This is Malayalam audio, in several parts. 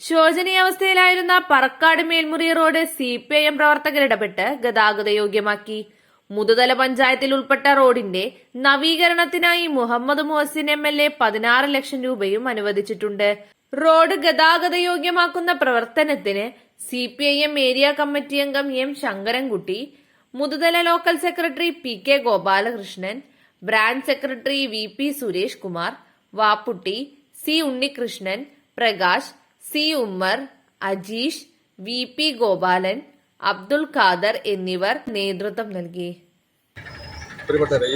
ശോചനീയാവസ്ഥയിലായിരുന്ന Parakkad Melmuri road C P I M പ്രവർത്തകരിടപെട്ട് ഗതാഗത യോഗ്യമാക്കി. മുതുതല പഞ്ചായത്തിൽ ഉൾപ്പെട്ട റോഡിന്റെ നവീകരണത്തിനായി Muhammad Muhsin M L A പതിനാറ് ലക്ഷം രൂപയും അനുവദിച്ചിട്ടുണ്ട്. റോഡ് ഗതാഗത യോഗ്യമാക്കുന്ന പ്രവർത്തനത്തിന് C P I M area committee അംഗം M Sankarankutty Muthuthala local secretary P K Gopalakrishnan branch secretary V P Suresh Kumar Vapputty C Unnikrishnan Prakash C. Ummer Ajeesh V. P. Gopalan Abdul Khader എന്നിവർ നേതൃത്വം നൽകി.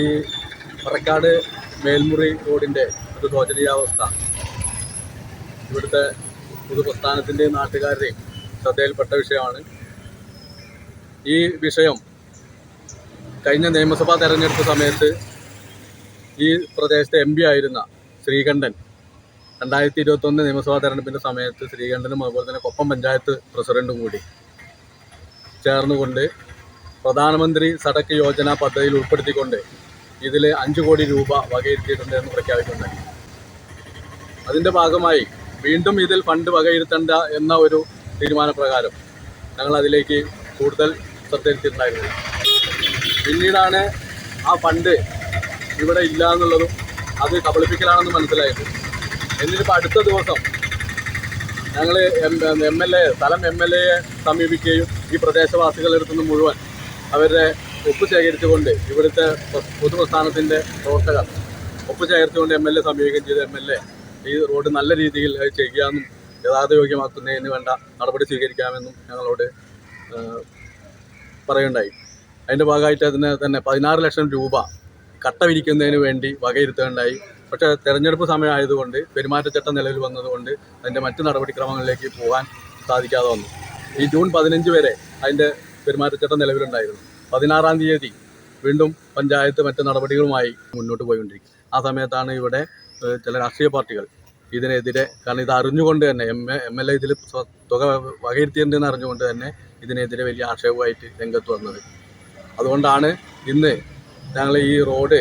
ഈ പറക്കാട് മേൽമുറി റോഡിന്റെ ഒരു ശോചനീയാവസ്ഥ ഇവിടുത്തെ പൊതുപ്രസ്ഥാനത്തിന്റെയും നാട്ടുകാരുടെയും ശ്രദ്ധയിൽപ്പെട്ട വിഷയമാണ്. ഈ വിഷയം കഴിഞ്ഞ നിയമസഭാ തെരഞ്ഞെടുപ്പ് സമയത്ത് ഈ പ്രദേശത്തെ എം ആയിരുന്ന ശ്രീകണ്ഠൻ രണ്ടായിരത്തി ഇരുപത്തൊന്ന് നിയമസഭാ തെരഞ്ഞെടുപ്പിന്റെ സമയത്ത് ശ്രീകണ്ഠനും അതുപോലെ തന്നെ കൊപ്പം പഞ്ചായത്ത് പ്രസിഡന്റും കൂടി ചേർന്നുകൊണ്ട് പ്രധാനമന്ത്രി സടക്ക് യോജന പദ്ധതിയിൽ ഉൾപ്പെടുത്തിക്കൊണ്ട് ഇതിൽ അഞ്ച് കോടി രൂപ വകയിരുത്തിയിട്ടുണ്ട് എന്ന് പ്രഖ്യാപിക്കുന്നുണ്ടായി അതിന്റെ ഭാഗമായി വീണ്ടും ഇതിൽ ഫണ്ട് വകയിരുത്തേണ്ട എന്ന ഒരു തീരുമാനപ്രകാരം ഞങ്ങൾ അതിലേക്ക് കൂടുതൽ ശ്രദ്ധ ചെലുത്തിയിട്ടുണ്ടായിരുന്നു. പിന്നീടാണ് ആ ഫണ്ട് ഇവിടെ ഇല്ല എന്നുള്ളതും അത് കബളിപ്പിക്കലാണെന്ന് മനസ്സിലായത്. എന്നിട്ടിപ്പോൾ അടുത്ത ദിവസം ഞങ്ങൾ എം എൽ എ സ്ഥലം എം എൽ എയെ സമീപിക്കുകയും ഈ പ്രദേശവാസികളുടെ അടുത്ത് നിന്ന് മുഴുവൻ അവരുടെ ഒപ്പ് ശേഖരിച്ചുകൊണ്ട് ഇവിടുത്തെ പ്ര- പൊതുപ്രസ്ഥാനത്തിന്റെ പ്രവർത്തകർ ഒപ്പ് ശേഖരിച്ചുകൊണ്ട് എം എൽ എ സമീപിക്കുകയും ചെയ്ത് എം എൽ എ ഈ റോഡ് നല്ല രീതിയിൽ അത് ചെയ്യാമെന്നും യഥാർത്ഥയോഗ്യമാക്കുന്നതിന് യോഗ്യമാക്കുന്നതിന് വേണ്ട നടപടി സ്വീകരിക്കാമെന്നും ഞങ്ങളോട് പറയുണ്ടായി അതിന്റെ ഭാഗമായിട്ട് അതിന് തന്നെ പതിനാറ് ലക്ഷം രൂപ കട്ട വിരിക്കുന്നതിന് വേണ്ടി വകയിരുത്തുകയുണ്ടായി. പക്ഷേ തെരഞ്ഞെടുപ്പ് സമയമായതുകൊണ്ട് പെരുമാറ്റച്ചട്ടം നിലവിൽ വന്നതുകൊണ്ട് അതിന്റെ മറ്റ് നടപടിക്രമങ്ങളിലേക്ക് പോകാൻ സാധിക്കാതെ വന്നു. ഈ ജൂൺ പതിനഞ്ച് വരെ അതിന്റെ പെരുമാറ്റച്ചട്ടം നിലവിലുണ്ടായിരുന്നു. പതിനാറാം തീയതി വീണ്ടും പഞ്ചായത്ത് മറ്റ് നടപടികളുമായി മുന്നോട്ട് പോയിക്കൊണ്ടിരിക്കും ആ സമയത്താണ് ഇവിടെ ചില രാഷ്ട്രീയ പാർട്ടികൾ ഇതിനെതിരെ കാരണം ഇത് അറിഞ്ഞുകൊണ്ട് തന്നെ എം എ എൽ എ ഇതിൽ തുക വകയിരുത്തിയിട്ടുണ്ടെന്ന് അറിഞ്ഞുകൊണ്ട് തന്നെ ഇതിനെതിരെ വലിയ ആക്ഷേപമായിട്ട് രംഗത്ത് വന്നത്. അതുകൊണ്ടാണ് ഇന്ന് ഞങ്ങൾ ഈ റോഡ്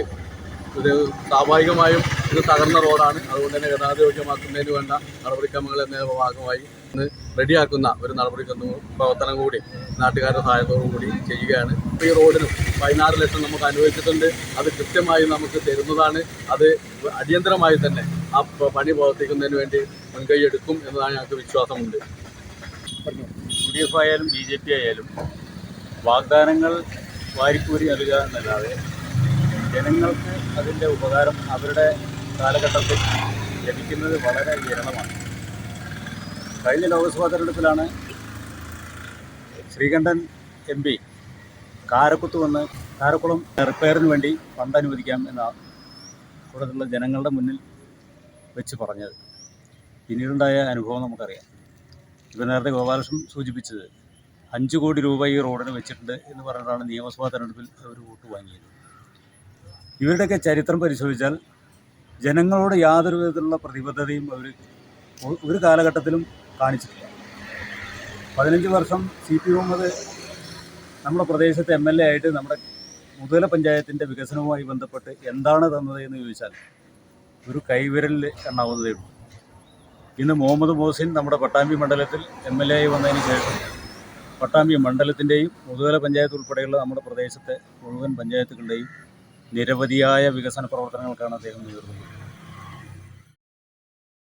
ഇത് സ്വാഭാവികമായും ഇത് തകർന്ന റോഡാണ്. അതുകൊണ്ട് തന്നെ ഗതാഗത യോഗ്യമാക്കുന്നതിന് വേണ്ട നടപടിക്രമങ്ങൾ എന്ന ഭാഗമായി ഇന്ന് റെഡിയാക്കുന്ന ഒരു നടപടിക്രമ പ്രവർത്തനം കൂടി നാട്ടുകാരുടെ സഹായത്തോടു കൂടി ചെയ്യുകയാണ്. ഈ റോഡിനും പതിനാറ് ലക്ഷം നമുക്ക് അനുവദിച്ചിട്ടുണ്ട്. അത് കൃത്യമായി നമുക്ക് തരുന്നതാണ്. അത് അടിയന്തരമായി തന്നെ ആ പണി പ്രവർത്തിക്കുന്നതിന് വേണ്ടി മുൻകൈ എടുക്കും എന്നതാണ് ഞങ്ങൾക്ക് വിശ്വാസമുണ്ട്. യു ഡി എഫ് ആയാലും ബി ജെ പി ആയാലും വാഗ്ദാനങ്ങൾ വാരിക്കൂരി നൽകുക എന്നല്ലാതെ ജനങ്ങൾക്ക് അതിന്റെ ഉപകാരം അവരുടെ കാലഘട്ടത്തിൽ ലഭിക്കുന്നത് വളരെ വിരളമാണ്. കഴിഞ്ഞ ലോക്സഭാ തെരഞ്ഞെടുപ്പിലാണ് ശ്രീകണ്ഠൻ എം പി കാരക്കുത്ത് വന്ന് കാരക്കുളം റിപ്പയറിന് വേണ്ടി ഫണ്ട് അനുവദിക്കാം എന്ന കൂടുതലുള്ള ജനങ്ങളുടെ മുന്നിൽ വെച്ച് പറഞ്ഞത്. പിന്നീടുണ്ടായ അനുഭവം നമുക്കറിയാം. ഇപ്പം നേരത്തെ ഗോപാലകൃഷ്ണൻ സൂചിപ്പിച്ചത് അഞ്ച് കോടി രൂപ ഈ റോഡിന് വെച്ചിട്ടുണ്ട് എന്ന് പറഞ്ഞിട്ടാണ് നിയമസഭാ തെരഞ്ഞെടുപ്പിൽ അവർ വോട്ട് വാങ്ങിയത്. ഇവരുടെയൊക്കെ ചരിത്രം പരിശോധിച്ചാൽ ജനങ്ങളോട് യാതൊരു വിധത്തിലുള്ള പ്രതിബദ്ധതയും അവർ ഒരു കാലഘട്ടത്തിലും കാണിച്ചിട്ടില്ല. പതിനഞ്ച് വർഷം സി പി മുഹമ്മദ് നമ്മുടെ പ്രദേശത്തെ എം എൽ എ ആയിട്ട് നമ്മുടെ മുതല പഞ്ചായത്തിന്റെ വികസനവുമായി ബന്ധപ്പെട്ട് എന്താണ് തന്നത് എന്ന് ചോദിച്ചാൽ ഒരു കൈവിരലിൽ എണ്ണാവുന്നതേ ഉള്ളൂ. ഇന്ന് മുഹമ്മദ് മോസിൻ നമ്മുടെ പട്ടാമ്പി മണ്ഡലത്തിൽ എം എൽ എ ആയി വന്നതിന് ശേഷം പട്ടാമ്പി മണ്ഡലത്തിന്റെയും മുതുകല പഞ്ചായത്ത് ഉൾപ്പെടെയുള്ള നമ്മുടെ പ്രദേശത്തെ മുഴുവൻ പഞ്ചായത്തുകളുടെയും നിരവധിയായ വികസന പ്രവർത്തനങ്ങൾക്കാണ് അദ്ദേഹം നേതൃത്വം